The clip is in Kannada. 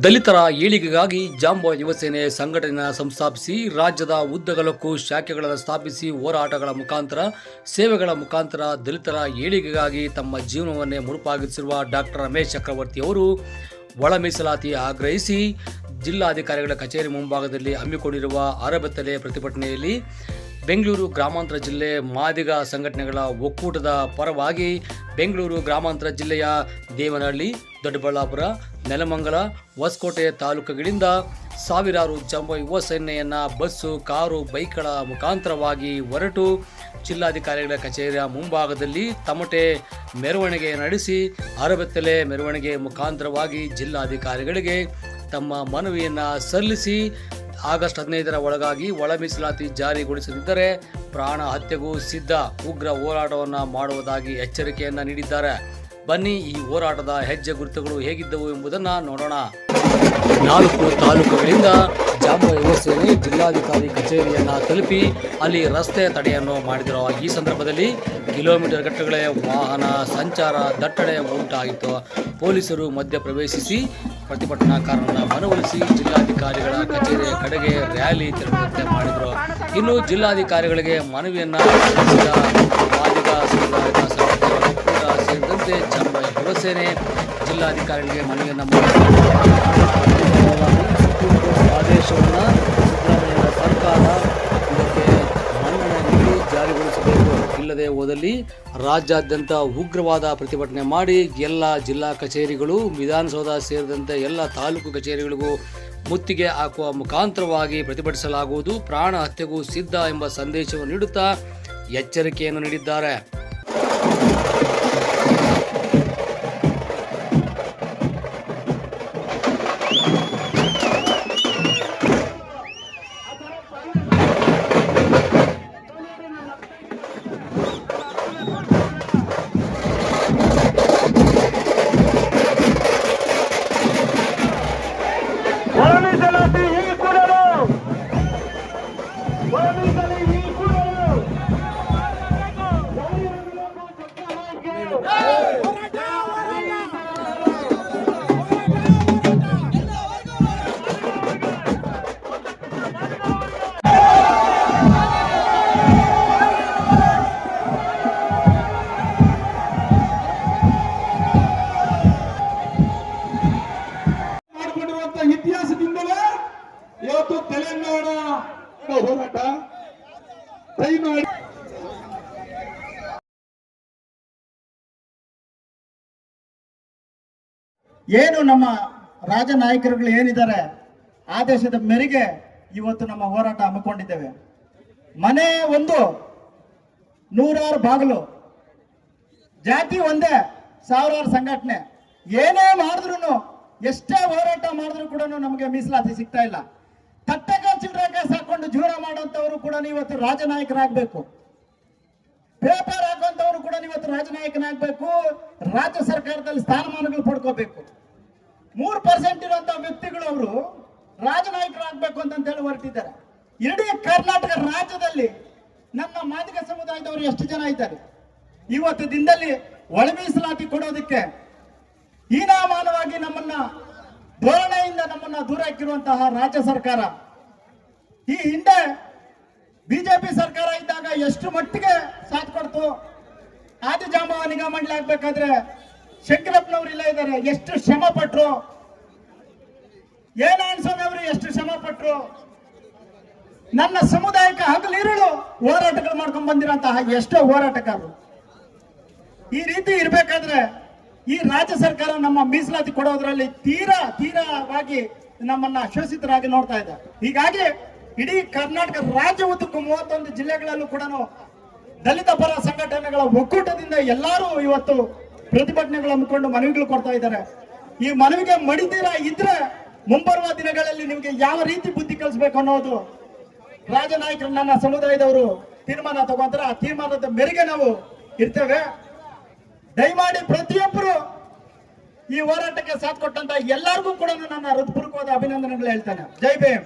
ದಲಿತರ ಏಳಿಗೆಗಾಗಿ ಜಾಂಬೋ ಯುವಸೇನೆ ಸಂಘಟನೆ ಸಂಸ್ಥಾಪಿಸಿ, ರಾಜ್ಯದ ಉದ್ದಗಲಕ್ಕೂ ಶಾಖೆಗಳನ್ನು ಸ್ಥಾಪಿಸಿ ಹೋರಾಟಗಳ ಮುಖಾಂತರ, ಸೇವೆಗಳ ಮುಖಾಂತರ ದಲಿತರ ಏಳಿಗೆಗಾಗಿ ತಮ್ಮ ಜೀವನವನ್ನೇ ಮುಡುಪಾಗಿಸಿರುವ ಡಾಕ್ಟರ್ ರಮೇಶ್ ಚಕ್ರವರ್ತಿ ಅವರು ಒಳ ಮೀಸಲಾತಿ ಆಗ್ರಹಿಸಿ, ಜಿಲ್ಲಾಧಿಕಾರಿಗಳ ಕಚೇರಿ ಮುಂಭಾಗದಲ್ಲಿ ಹಮ್ಮಿಕೊಂಡಿರುವ ಅರಬೆತ್ತಲೆ ಪ್ರತಿಭಟನೆಯಲ್ಲಿ ಬೆಂಗಳೂರು ಗ್ರಾಮಾಂತರ ಜಿಲ್ಲೆ ಮಾದಿಗ ಸಂಘಟನೆಗಳ ಒಕ್ಕೂಟದ ಪರವಾಗಿ ಬೆಂಗಳೂರು ಗ್ರಾಮಾಂತರ ಜಿಲ್ಲೆಯ ದೇವನಹಳ್ಳಿ, ದೊಡ್ಡಬಳ್ಳಾಪುರ ನೆಲಮಂಗಲ, ಹೊಸಕೋಟೆ ತಾಲೂಕುಗಳಿಂದ ಸಾವಿರಾರು ಜಂಬ ಯುವ ಸೇನೆಯನ್ನು ಬಸ್ಸು, ಕಾರು, ಬೈಕ್ಗಳ ಮುಖಾಂತರವಾಗಿ ಹೊರಟು ಜಿಲ್ಲಾಧಿಕಾರಿಗಳ ಕಚೇರಿಯ ಮುಂಭಾಗದಲ್ಲಿ ತಮಟೆ ಮೆರವಣಿಗೆ ನಡೆಸಿ, ಅರಬೆತ್ತಲೆ ಮೆರವಣಿಗೆ ಮುಖಾಂತರವಾಗಿ ಜಿಲ್ಲಾಧಿಕಾರಿಗಳಿಗೆ ತಮ್ಮ ಮನವಿಯನ್ನು ಸಲ್ಲಿಸಿ, ಆಗಸ್ಟ್ ಹದಿನೈದರ ಒಳಗಾಗಿ ಒಳ ಮೀಸಲಾತಿ ಜಾರಿಗೊಳಿಸದಿದ್ದರೆ ಪ್ರಾಣ ಹತ್ಯೆಗೂ ಸಿದ್ಧ ಉಗ್ರ ಹೋರಾಟವನ್ನು ಮಾಡುವುದಾಗಿ ಎಚ್ಚರಿಕೆಯನ್ನು ನೀಡಿದ್ದಾರೆ. ಬನ್ನಿ, ಈ ಹೋರಾಟದ ಹೆಜ್ಜೆ ಗುರುತುಗಳು ಹೇಗಿದ್ದವು ಎಂಬುದನ್ನು ನೋಡೋಣ. ನಾಲ್ಕು ತಾಲೂಕುಗಳಿಂದ ಜಾಂಬ ವ್ಯವಸ್ಥೆಯಲ್ಲಿ ಜಿಲ್ಲಾಧಿಕಾರಿ ಕಚೇರಿಯನ್ನು ತಲುಪಿ ಅಲ್ಲಿ ರಸ್ತೆ ತಡೆಯನ್ನು ಮಾಡಿದರು ಈ ಸಂದರ್ಭದಲ್ಲಿ ಕಿಲೋಮೀಟರ್ ಗಟ್ಟಲೆ ವಾಹನ ಸಂಚಾರ ದಟ್ಟಣೆ ಉಂಟಾಗಿತ್ತು. ಪೊಲೀಸರು ಮಧ್ಯ ಪ್ರವೇಶಿಸಿ ಪ್ರತಿಭಟನಾಕಾರರನ್ನ ಮನವೊಲಿಸಿ ಜಿಲ್ಲಾಧಿಕಾರಿಗಳ ಕಚೇರಿಯ ಕಡೆಗೆ ರ್ಯಾಲಿ ತೆರಳುವಂತೆ ಮಾಡಿದರು. ಇನ್ನು ಜಿಲ್ಲಾಧಿಕಾರಿಗಳಿಗೆ ಮನವಿಯನ್ನ ಯುವಸೇನೆ ಜಿಲ್ಲಾಧಿಕಾರಿಗಳಿಗೆ ಮನವಿಯನ್ನು ಆದೇಶವನ್ನು ಸಿದ್ದರಾಮಯ್ಯ ಸರ್ಕಾರ ಇದಕ್ಕೆ ಮನ್ನಣೆ ನೀಡಿ ಜಾರಿಗೊಳಿಸಬೇಕು. ಇಲ್ಲದೆ ಹೋದಲ್ಲಿ ರಾಜ್ಯಾದ್ಯಂತ ಉಗ್ರವಾದ ಪ್ರತಿಭಟನೆ ಮಾಡಿ ಎಲ್ಲ ಜಿಲ್ಲಾ ಕಚೇರಿಗಳು, ವಿಧಾನಸೌಧ ಸೇರಿದಂತೆ ಎಲ್ಲ ತಾಲೂಕು ಕಚೇರಿಗಳಿಗೂ ಮುತ್ತಿಗೆ ಹಾಕುವ ಮುಖಾಂತರವಾಗಿ ಪ್ರತಿಭಟಿಸಲಾಗುವುದು. ಪ್ರಾಣ ಹತ್ಯೆಗೂ ಸಿದ್ಧ ಎಂಬ ಸಂದೇಶವನ್ನು ನೀಡುತ್ತಾ ಎಚ್ಚರಿಕೆಯನ್ನು ನೀಡಿದ್ದಾರೆ. ಇತಿಹಾಸದಿಂದಲೇ ಇವತ್ತು ತೆಲಂಗಾಣ ಹೋರಾಟ ಕೈ ಮಾಡಿ ಏನು ನಮ್ಮ ರಾಜ ನಾಯಕರುಗಳು ಏನಿದ್ದಾರೆ ಆದೇಶದ ಮೇರೆಗೆ ಇವತ್ತು ನಮ್ಮ ಹೋರಾಟ ಹಮ್ಮಿಕೊಂಡಿದ್ದೇವೆ. ಮನೆ ಒಂದು, ನೂರಾರು ಬಾಗಿಲು, ಜಾತಿ ಒಂದೇ, ಸಾವಿರಾರು ಸಂಘಟನೆ. ಏನೇ ಮಾಡಿದ್ರು ಎಷ್ಟೇ ಹೋರಾಟ ಮಾಡಿದ್ರು ಕೂಡ ನಮಗೆ ಮೀಸಲಾತಿ ಸಿಗ್ತಾ ಇಲ್ಲ. ತಟ್ಟಕ ಚಿಲ್ಡ್ರಕ್ಕೆ ಸಾಕೊಂಡು ಜೀವನ ಮಾಡುವಂತವರು ಕೂಡ ಇವತ್ತು ರಾಜನಾಯಕರಾಗಬೇಕು ಪೇಪರ್ ಹಾಕುವಂತವರು ಕೂಡ ಇವತ್ತು ರಾಜನಾಯಕನಾಗಬೇಕು, ರಾಜ್ಯ ಸರ್ಕಾರದಲ್ಲಿ ಸ್ಥಾನಮಾನಗಳು ಪಡ್ಕೋಬೇಕು. ಮೂರು ಪರ್ಸೆಂಟ್ ಇರುವಂತ ವ್ಯಕ್ತಿಗಳು ಅವರು ರಾಜನಾಯಕರಾಗಬೇಕು ಅಂತ ಹೇಳಿ ಹೊರಟಿದ್ದಾರೆ. ಇಡೀ ಕರ್ನಾಟಕ ರಾಜ್ಯದಲ್ಲಿ ನಮ್ಮ ಮಾದಿಗ ಸಮುದಾಯದವರು ಎಷ್ಟು ಜನ ಇದ್ದಾರೆ? ಇವತ್ತು ದಿನದಲ್ಲಿ ಒಳ ಮೀಸಲಾತಿ ಕೊಡೋದಕ್ಕೆ ಹೀನಾಮಾನವಾಗಿ ನಮ್ಮನ್ನ ಧೋರಣೆಯಿಂದ ನಮ್ಮನ್ನ ದೂರ ಹಾಕಿರುವಂತಹ ರಾಜ್ಯ ಸರ್ಕಾರ. ಈ ಹಿಂದೆ ಬಿಜೆಪಿ ಸರ್ಕಾರ ಇದ್ದಾಗ ಎಷ್ಟು ಮಟ್ಟಿಗೆ ಸಾಥ್ ಕೊಡ್ತು? ಆದಿಜಾಂಬವ ನಿಗಮ ಮಂಡಳಿ ಆಗ್ಬೇಕಾದ್ರೆ ಶಂಕರಪ್ಪನವ್ರು ಇಲ್ಲ ಇದ್ದಾರೆ. ಎಷ್ಟು ಶ್ರಮ ಪಟ್ರು ಏನಾನ್ಸ್ವಾಮಿ ಅವರು ಎಷ್ಟು ಶ್ರಮ ಪಟ್ರು ನನ್ನ ಸಮುದಾಯಕ್ಕೆ ಹಗಲಿರುಳು ಹೋರಾಟಗಳು ಮಾಡ್ಕೊಂಡ್ ಬಂದಿರಂತಹ ಎಷ್ಟೋ ಹೋರಾಟಗಾರರು. ಈ ರೀತಿ ಇರಬೇಕಾದ್ರೆ ಈ ರಾಜ್ಯ ಸರ್ಕಾರ ನಮ್ಮ ಮೀಸಲಾತಿ ಕೊಡೋದ್ರಲ್ಲಿ ತೀರಾ ತೀರವಾಗಿ ನಮ್ಮನ್ನ ಶೋಷಿತರಾಗಿ ನೋಡ್ತಾ ಇದೆ. ಹೀಗಾಗಿ ಇಡೀ ಕರ್ನಾಟಕ ರಾಜ್ಯ ಉದ್ದಕ್ಕೂ ಮೂವತ್ತೊಂದು ಜಿಲ್ಲೆಗಳಲ್ಲೂ ಕೂಡ ದಲಿತ ಪರ ಸಂಘಟನೆಗಳ ಒಕ್ಕೂಟದಿಂದ ಎಲ್ಲರೂ ಇವತ್ತು ಪ್ರತಿಭಟನೆಗಳು ಹಮ್ಮಿಕೊಂಡು ಮನವಿಗಳು ಕೊಡ್ತಾ ಇದ್ದಾರೆ. ಈ ಮನವಿಗೆ ಮಡಿತೀರ ಇದ್ರೆ ಮುಂಬರುವ ದಿನಗಳಲ್ಲಿ ನಿಮಗೆ ಯಾವ ರೀತಿ ಬುದ್ಧಿ ಕಲಿಸ್ಬೇಕು ಅನ್ನೋದು ರಾಜನಾಯಕರು ನನ್ನ ಸಮುದಾಯದವರು ತೀರ್ಮಾನ ತಗೊಂತಾರೆ ಆ ತೀರ್ಮಾನದ ಮೇರೆಗೆ ನಾವು ಇರ್ತೇವೆ. ದಯಮಾಡಿ ಪ್ರತಿಯೊಬ್ಬರು ಈ ಹೋರಾಟಕ್ಕೆ ಸಾಥ್ ಕೊಟ್ಟಂತ ಎಲ್ಲರಿಗೂ ಕೂಡ ನನ್ನ ಹೃತ್ಪೂರ್ವಕವಾದ ಅಭಿನಂದನೆಗಳು ಹೇಳ್ತಾನೆ. ಜೈ ಭೀಮ್.